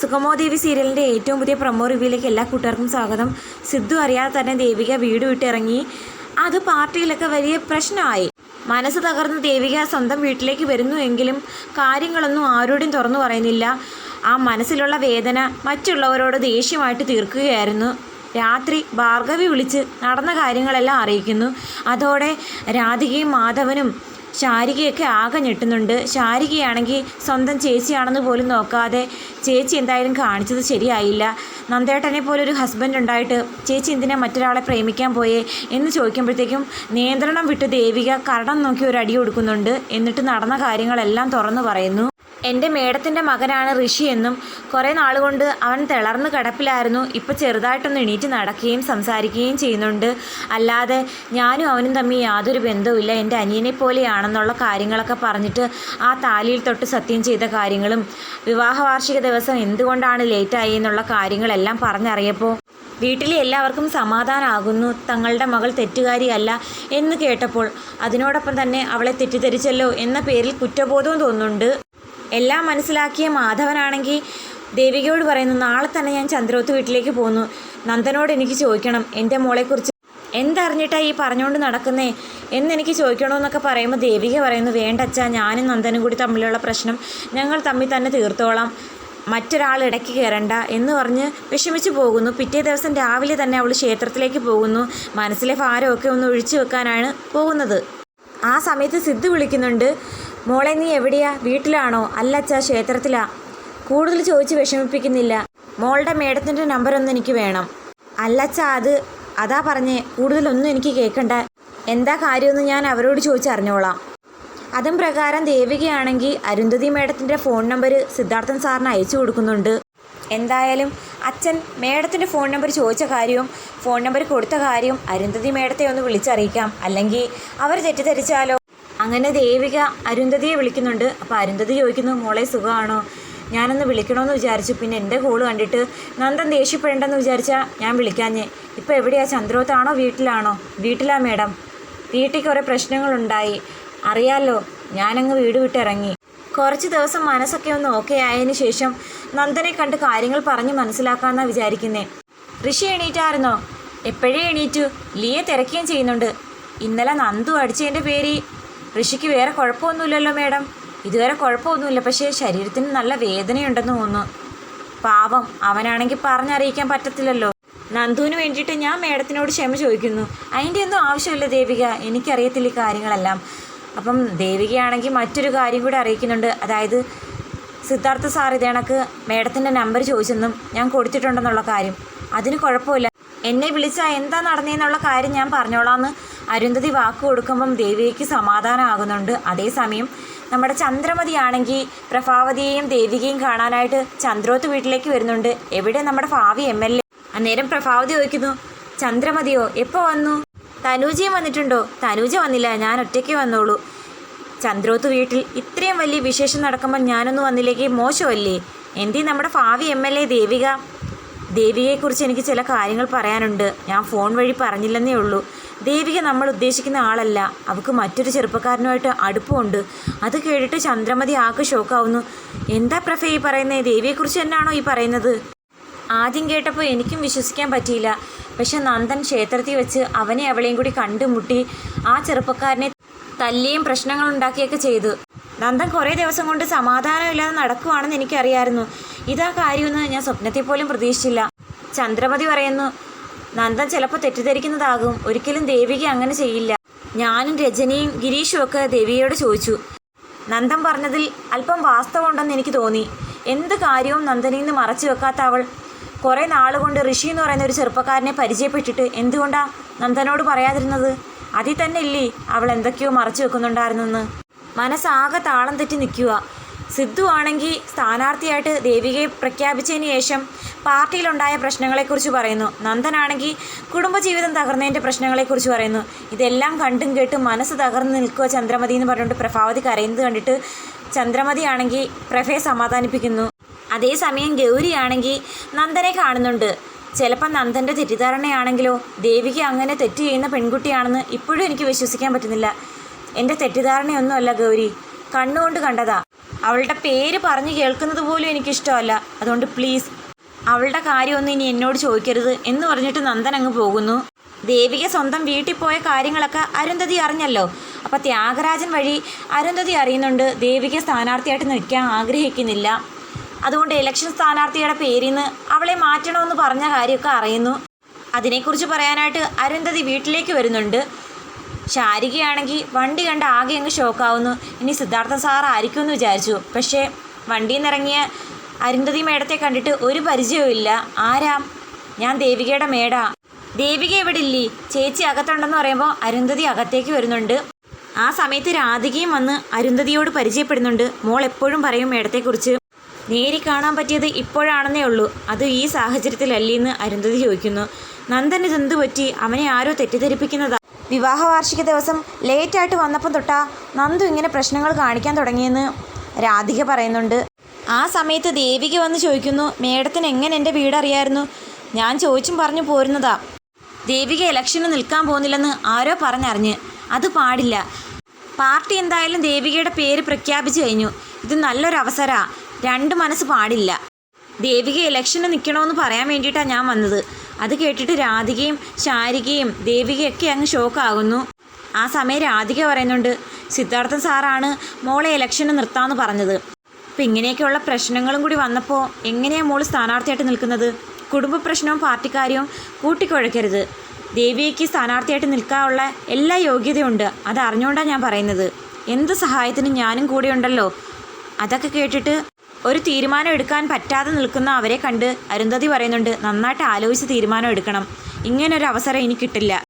സുഗമോദേവി സീരിയലിന്റെ ഏറ്റവും പുതിയ പ്രൊമോ റിവ്യൂയിലേക്ക് എല്ലാ കൂട്ടുകാർക്കും സ്വാഗതം. സിദ്ധു അറിയാതെ തന്നെ ദേവിക വീട് വിട്ടിറങ്ങി. അത് പാർട്ടിയിലൊക്കെ വലിയ പ്രശ്നമായി. മനസ്സ് തകർന്ന് ദേവിക സ്വന്തം വീട്ടിലേക്ക് വരുന്നു എങ്കിലും കാര്യങ്ങളൊന്നും ആരോടും തുറന്നു പറയുന്നില്ല. ആ മനസ്സിലുള്ള വേദന മറ്റുള്ളവരോട് ദേഷ്യമായിട്ട് തീർക്കുകയായിരുന്നു. രാത്രി ഭാർഗവി വിളിച്ച് നടന്ന കാര്യങ്ങളെല്ലാം അറിയിക്കുന്നു. അതോടെ രാധികയും മാധവനും ശാരികയൊക്കെ ആകെ ഞെട്ടുന്നുണ്ട്. ശാരികയാണെങ്കിൽ സ്വന്തം ചേച്ചിയാണെന്ന് പോലും നോക്കാതെ ചേച്ചി എന്തായാലും കാണിച്ചത് ശരിയായില്ല. നന്ദേട്ടനെ പോലെ ഒരു ഹസ്ബൻഡ് ഉണ്ടായിട്ട് ചേച്ചി എന്തിനാ മറ്റൊരാളെ പ്രേമിക്കാൻ പോയേ എന്ന് ചോദിക്കുമ്പോഴത്തേക്കും നിയന്ത്രണം വിട്ട് ദേവിക കരടം നോക്കി ഒരു അടി കൊടുക്കുന്നുണ്ട്. എന്നിട്ട് നടന്ന കാര്യങ്ങളെല്ലാം തുറന്നു പറയുന്നു. എന്റെ മേടത്തിന്റെ മകനാണ് ഋഷി എന്നും കുറേ നാൾ കൊണ്ട് അവൻ തിളർന്ന് കിടപ്പിലായിരുന്നു. ഇപ്പോൾ ചെറുതായിട്ടൊന്ന് എണീറ്റ് നടക്കുകയും സംസാരിക്കുകയും ചെയ്യുന്നുണ്ട്. അല്ലാതെ ഞാനും അവനും തമ്മിൽ യാതൊരു ബന്ധവുമില്ല. എന്റെ അനിയനെ പോലെയാണെന്നുള്ള കാര്യങ്ങളൊക്കെ പറഞ്ഞിട്ട് ആ താലിയിൽ തൊട്ട് സത്യം ചെയ്ത കാര്യങ്ങളും വിവാഹ വാർഷിക ദിവസം എന്തുകൊണ്ടാണ് ലേറ്റായി എന്നുള്ള കാര്യങ്ങളെല്ലാം പറഞ്ഞറിയപ്പോൾ വീട്ടിലെ എല്ലാവർക്കും സമാധാനമാകുന്നു തങ്ങളുടെ മകൾ തെറ്റുകാരിയല്ല എന്ന് കേട്ടപ്പോൾ അതിനോടൊപ്പം തന്നെ അവളെ തെറ്റിദ്ധരിച്ചല്ലോ എന്ന പേരിൽ കുറ്റബോധവും തോന്നുന്നുണ്ട്. എല്ലാം മനസ്സിലാക്കിയ മാധവനാണെങ്കിൽ ദേവികയോട് പറയുന്നു നാളെ തന്നെ ഞാൻ ചന്ദ്രോത്ത് വീട്ടിലേക്ക് പോകുന്നു. നന്ദനോട് എനിക്ക് ചോദിക്കണം എന്റെ മോളെക്കുറിച്ച് എന്തറിഞ്ഞിട്ടാണ് ഈ പറഞ്ഞുകൊണ്ട് നടക്കുന്നേ? എന്നെനിക്ക് ചോദിക്കണമെന്നൊക്കെ പറയുമ്പോൾ ദേവിക പറയുന്നു വേണ്ട അച്ഛാ ഞാനും നന്ദനും കൂടി തമ്മിലുള്ള പ്രശ്നം ഞങ്ങൾ തമ്മിൽ തന്നെ തീർത്തോളാം. മറ്റൊരാൾ ഇടയ്ക്ക് കയറണ്ട എന്ന് പറഞ്ഞ് വിഷമിച്ചു പോകുന്നു. പിറ്റേ ദിവസം രാവിലെ തന്നെ അവൾ ക്ഷേത്രത്തിലേക്ക് പോകുന്നു. മനസ്സിലെ ഭാരമൊക്കെ ഒന്ന് ഒഴിച്ചു വെക്കാനാണ് പോകുന്നത്. ആ സമയത്ത് സിദ്ധു വിളിക്കുന്നുണ്ട് മോളെ നീ എവിടെയാ? വീട്ടിലാണോ? അല്ല അച്ഛാ ക്ഷേത്രത്തിലാ. കൂടുതൽ ചോദിച്ച് വിഷമിപ്പിക്കുന്നില്ല. മോളുടെ മേഡത്തിന്റെ നമ്പറൊന്നും എനിക്ക് വേണം. അല്ലച്ചാ അത് അതാ പറഞ്ഞേ കൂടുതലൊന്നും എനിക്ക് കേൾക്കണ്ട എന്താ കാര്യമെന്ന് ഞാൻ അവരോട് ചോദിച്ചറിഞ്ഞോളാം അതും പ്രകാരം ദേവികയാണെങ്കിൽ അരുന്ധതി മേഡത്തിന്റെ ഫോൺ നമ്പർ സിദ്ധാർത്ഥൻ സാറിന് അയച്ചു കൊടുക്കുന്നുണ്ട്. എന്തായാലും അച്ഛൻ മേഡത്തിന്റെ ഫോൺ നമ്പർ ചോദിച്ച കാര്യവും ഫോൺ നമ്പർ കൊടുത്ത കാര്യവും അരുന്ധതി മേഡത്തെ ഒന്ന് വിളിച്ചറിയിക്കാം. അല്ലെങ്കിൽ അവർ തെറ്റിദ്ധരിച്ചാലോ? അങ്ങനെ ദേവിക അരുന്ധതിയെ വിളിക്കുന്നുണ്ട്. അപ്പോൾ അരുന്ധതി ചോദിക്കുന്നു മോളെ സുഖമാണോ? ഞാനൊന്ന് വിളിക്കണമെന്ന് വിചാരിച്ചു. പിന്നെ എന്റെ കോൾ കണ്ടിട്ട് നന്ദൻ ദേഷ്യപ്പെടേണ്ടെന്ന് വിചാരിച്ചാൽ ഞാൻ വിളിക്കാഞ്ഞേ. ഇപ്പോൾ എവിടെയാ? ചന്ദ്രോത്താണോ വീട്ടിലാണോ? വീട്ടിലാ മേഡം. വീട്ടിൽ കുറേ പ്രശ്നങ്ങളുണ്ടായി. അറിയാലോ ഞാനങ്ങ് വീട് വിട്ടിറങ്ങി. കുറച്ച് ദിവസം മനസ്സൊക്കെ ഒന്ന് ഓക്കെ ആയതിനു ശേഷം നന്ദനെ കണ്ട് കാര്യങ്ങൾ പറഞ്ഞ് മനസ്സിലാക്കാമെന്നാണ് വിചാരിക്കുന്നേ. ഋഷി എണീറ്റായിരുന്നോ? എപ്പോഴേ എണീറ്റു? ലിയെ തിരക്കുകയും ചെയ്യുന്നുണ്ട്. ഇന്നലെ നന്ദു അടിച്ചതിന്റെ പേര് ഋഷിക്ക് വേറെ കുഴപ്പമൊന്നുമില്ലല്ലോ മേഡം. ഇതുവരെ കുഴപ്പമൊന്നുമില്ല പക്ഷേ ശരീരത്തിന് നല്ല വേദനയുണ്ടെന്ന് തോന്നുന്നു. പാവം അവനാണെങ്കിൽ പറഞ്ഞറിയിക്കാൻ പറ്റത്തില്ലല്ലോ. നന്ദുവിന് വേണ്ടിയിട്ട് ഞാൻ മേഡത്തിനോട് ക്ഷമ ചോദിക്കുന്നു. അതിന്റെ ഒന്നും ആവശ്യമില്ല ദേവിക. എനിക്കറിയത്തില്ല ഈ കാര്യങ്ങളെല്ലാം. അപ്പം ദേവികയാണെങ്കിൽ മറ്റൊരു കാര്യം കൂടി അറിയിക്കുന്നുണ്ട്. അതായത് സിദ്ധാർത്ഥ സാർ ഇതേണക്ക് മേഡത്തിന്റെ നമ്പർ ചോദിച്ചെന്നും ഞാൻ കൊടുത്തിട്ടുണ്ടെന്നുള്ള കാര്യം. അതിന് കുഴപ്പമില്ല. എന്നെ വിളിച്ചാൽ എന്താ നടന്നതെന്നുള്ള കാര്യം ഞാൻ പറഞ്ഞോളാന്ന് അരുന്ധതി വാക്ക് കൊടുക്കുമ്പം ദേവികയ്ക്ക് സമാധാനമാകുന്നുണ്ട് അതേസമയം നമ്മുടെ ചന്ദ്രമതി ആണെങ്കിൽ പ്രഭാവതിയെയും ദേവികയും കാണാനായിട്ട് ചന്ദ്രോത്ത് വീട്ടിലേക്ക് വരുന്നുണ്ട്. എവിടെ നമ്മുടെ ഭാവി എം എൽ എ? അന്നേരം പ്രഭാവതി ചോദിക്കുന്നു ചന്ദ്രമതിയോ എപ്പോൾ വന്നു? തനൂജയും വന്നിട്ടുണ്ടോ? തനൂജ വന്നില്ല ഞാൻ ഒറ്റയ്ക്ക് വന്നോളൂ. ചന്ദ്രോത്ത് വീട്ടിൽ ഇത്രയും വലിയ വിശേഷം നടക്കുമ്പോൾ ഞാനൊന്നും വന്നില്ലെങ്കിൽ മോശമല്ലേ? എന്തി നമ്മുടെ ഭാവി എം എൽ എ ദേവിക? ദേവികയെക്കുറിച്ച് എനിക്ക് ചില കാര്യങ്ങൾ പറയാനുണ്ട്. ഞാൻ ഫോൺ വഴി പറഞ്ഞില്ലെന്നേ ഉള്ളൂ. ദേവിക നമ്മൾ ഉദ്ദേശിക്കുന്ന ആളല്ല. അവൾക്ക് മറ്റൊരു ചെറുപ്പക്കാരനുമായിട്ട് അടുപ്പമുണ്ട്. അത് കേട്ടിട്ട് ചന്ദ്രമതി ആകെ ഷോക്കാവുന്നു. എന്താ പ്രഫ ഈ പറയുന്നത് ദേവിയെക്കുറിച്ച് തന്നെയാണോ ഈ പറയുന്നത്? ആദ്യം കേട്ടപ്പോൾ എനിക്കും വിശ്വസിക്കാൻ പറ്റിയില്ല. പക്ഷെ നന്ദൻ ക്ഷേത്രത്തിൽ വെച്ച് അവനെ അവളെയും കൂടി കണ്ടുമുട്ടി ആ ചെറുപ്പക്കാരനെ തല്ലിയും പ്രശ്നങ്ങളുണ്ടാക്കിയൊക്കെ ചെയ്തു. നന്ദൻ കുറേ ദിവസം കൊണ്ട് സമാധാനമില്ലാതെ നടക്കുവാണെന്ന് എനിക്കറിയായിരുന്നു. ഇതാ കാര്യമെന്ന് ഞാൻ സ്വപ്നത്തിൽ പോലും പ്രതീക്ഷിച്ചില്ല. ചന്ദ്രമതി പറയുന്നു നന്ദൻ ചിലപ്പോൾ തെറ്റിദ്ധരിക്കുന്നതാകും. ഒരിക്കലും ദേവിക അങ്ങനെ ചെയ്യില്ല. ഞാനും രജനിയും ഗിരീഷും ഒക്കെ ദേവികയോട് ചോദിച്ചു. നന്ദൻ പറഞ്ഞതിൽ അല്പം വാസ്തവമുണ്ടെന്ന് എനിക്ക് തോന്നി. എന്ത് കാര്യവും നന്ദനിൽ നിന്ന് മറച്ചു വെക്കാത്ത അവൾ കുറേ നാളുകൊണ്ട് ഋഷി എന്ന് പറയുന്ന ഒരു ചെറുപ്പക്കാരനെ പരിചയപ്പെട്ടിട്ട് എന്തുകൊണ്ടാ നന്ദനോട് പറയാതിരുന്നത്? അതിൽ തന്നെ ഇല്ലേ അവൾ എന്തൊക്കെയോ മറച്ചു വെക്കുന്നുണ്ടായിരുന്നെന്ന്. മനസ്സാകെ താളം തെറ്റി നിൽക്കുക. സിദ്ധു ആണെങ്കിൽ സ്ഥാനാർത്ഥിയായിട്ട് ദേവികയെ പ്രഖ്യാപിച്ചതിന് ശേഷം പാർട്ടിയിലുണ്ടായ പ്രശ്നങ്ങളെക്കുറിച്ച് പറയുന്നു. നന്ദനാണെങ്കിൽ കുടുംബജീവിതം തകർന്നതിന്റെ പ്രശ്നങ്ങളെക്കുറിച്ച് പറയുന്നു. ഇതെല്ലാം കണ്ടും കേട്ടും മനസ്സ് തകർന്ന് നിൽക്കുക ചന്ദ്രമതി എന്ന് പറഞ്ഞുകൊണ്ട് പ്രഭാവതി കരയുന്നത് കണ്ടിട്ട് ചന്ദ്രമതി ആണെങ്കിൽ പ്രഭയെ സമാധാനിപ്പിക്കുന്നു. അതേസമയം ഗൗരിയാണെങ്കിൽ നന്ദനെ കാണുന്നുണ്ട്. ചിലപ്പോൾ നന്ദന്റെ തെറ്റിദ്ധാരണയാണെങ്കിലോ ദേവിക അങ്ങനെ തെറ്റ് ചെയ്യുന്ന പെൺകുട്ടിയാണെന്ന് ഇപ്പോഴും എനിക്ക് വിശ്വസിക്കാൻ പറ്റുന്നില്ല. എന്റെ തെറ്റിദ്ധാരണയൊന്നുമല്ല ഗൗരി. കണ്ണുകൊണ്ട് കണ്ടതാ. അവളുടെ പേര് പറഞ്ഞു കേൾക്കുന്നത് പോലും എനിക്കിഷ്ടമല്ല. അതുകൊണ്ട് പ്ലീസ് അവളുടെ കാര്യമൊന്നും ഇനി എന്നോട് ചോദിക്കരുത് എന്ന് പറഞ്ഞിട്ട് നന്ദൻ അങ്ങ് പോകുന്നു. ദേവിക സ്വന്തം വീട്ടിൽ പോയ കാര്യങ്ങളൊക്കെ അരുന്ധതി അറിഞ്ഞല്ലോ. അപ്പം ത്യാഗരാജൻ വഴി അരുന്ധതി അറിയുന്നുണ്ട് ദേവിക സ്ഥാനാർത്ഥിയായിട്ട് നിൽക്കാൻ ആഗ്രഹിക്കുന്നില്ല. അതുകൊണ്ട് ഇലക്ഷൻ സ്ഥാനാർത്ഥിയുടെ പേരിൽ നിന്ന് അവളെ മാറ്റണമെന്ന് പറഞ്ഞ കാര്യമൊക്കെ അറിയുന്നു. അതിനെക്കുറിച്ച് പറയാനായിട്ട് അരുന്ധതി വീട്ടിലേക്ക് വരുന്നുണ്ട്. ശാരികയാണെങ്കിൽ വണ്ടി കണ്ട ആകെ അങ്ങ് ഷോക്കാവുന്നു. ഇനി സിദ്ധാർത്ഥ സാർ ആയിരിക്കും എന്ന് വിചാരിച്ചു. പക്ഷേ വണ്ടിയിൽ നിന്നിറങ്ങിയ അരുന്ധതി മേടത്തെ കണ്ടിട്ട് ഒരു പരിചയവും ഇല്ല. ആരാ? ഞാൻ ദേവികയുടെ മേടാ. ദേവിക ഇവിടെ ഇല്ലേ? ചേച്ചി അകത്തുണ്ടെന്ന് പറയുമ്പോൾ അരുന്ധതി അകത്തേക്ക് വരുന്നുണ്ട്. ആ സമയത്ത് രാധികയും വന്ന് അരുന്ധതിയോട് പരിചയപ്പെടുന്നുണ്ട്. മോൾ എപ്പോഴും പറയും മേടത്തെക്കുറിച്ച്. നേരി കാണാൻ പറ്റിയത് ഇപ്പോഴാണെന്നേ ഉള്ളൂ. അത് ഈ സാഹചര്യത്തിലല്ലേന്ന് അരുന്ധതി ചോദിക്കുന്നു. നന്ദൻ ഇതെന്ത് പറ്റി? അവനെ ആരോ തെറ്റിദ്ധരിപ്പിക്കുന്നതാ? വിവാഹ വാർഷിക ദിവസം ലേറ്റായിട്ട് വന്നപ്പം തൊട്ടാ നന്ദു ഇങ്ങനെ പ്രശ്നങ്ങൾ കാണിക്കാൻ തുടങ്ങിയെന്ന് രാധിക പറയുന്നുണ്ട്. ആ സമയത്ത് ദേവിക വന്ന് ചോദിക്കുന്നു മേഡത്തിന് എങ്ങനെ എന്റെ വീടറിയായിരുന്നു ഞാൻ ചോദിച്ചും പറഞ്ഞു പോരുന്നതാ. ദേവിക ഇലക്ഷന് നിൽക്കാൻ പോകുന്നില്ലെന്ന് ആരോ പറഞ്ഞറിഞ്ഞ്. അത് പാടില്ല. പാർട്ടി എന്തായാലും ദേവികയുടെ പേര് പ്രഖ്യാപിച്ചു കഴിഞ്ഞു. ഇത് നല്ലൊരു അവസരമാണ് രണ്ട് മനസ്സ് പാടില്ല. ദേവിക ഇലക്ഷന് നിൽക്കണമെന്ന് പറയാൻ വേണ്ടിയിട്ടാണ് ഞാൻ വന്നത്. അത് കേട്ടിട്ട് രാധികയും ശാരികയും ദേവികയൊക്കെ അങ്ങ് ഷോക്കാകുന്നു ആ സമയം രാധിക പറയുന്നുണ്ട് സിദ്ധാർത്ഥൻ സാറാണ് മോളെ ഇലക്ഷന് നിർത്താമെന്ന് പറഞ്ഞത്. അപ്പം ഇങ്ങനെയൊക്കെയുള്ള പ്രശ്നങ്ങളും കൂടി വന്നപ്പോൾ എങ്ങനെയാണ് മോൾ സ്ഥാനാർത്ഥിയായിട്ട് നിൽക്കുന്നത്? കുടുംബ പ്രശ്നവും പാർട്ടിക്കാര്യവും കൂട്ടിക്കുഴക്കരുത് ദേവിയയ്ക്ക് സ്ഥാനാർത്ഥിയായിട്ട് നിൽക്കാനുള്ള എല്ലാ യോഗ്യതയുണ്ട്. അത് അറിഞ്ഞുകൊണ്ടാണ് ഞാൻ പറയുന്നത്. എന്ത് സഹായത്തിനും ഞാനും കൂടെയുണ്ടല്ലോ. അതൊക്കെ കേട്ടിട്ട് ഒരു തീരുമാനം എടുക്കാൻ പറ്റാതെ നിൽക്കുന്ന അവരെ കണ്ട് അരുന്ധതി പറയുന്നുണ്ട് നന്നായിട്ട് ആലോചിച്ച് തീരുമാനം എടുക്കണം. ഇങ്ങനൊരു അവസരം ഇനി കിട്ടില്ല.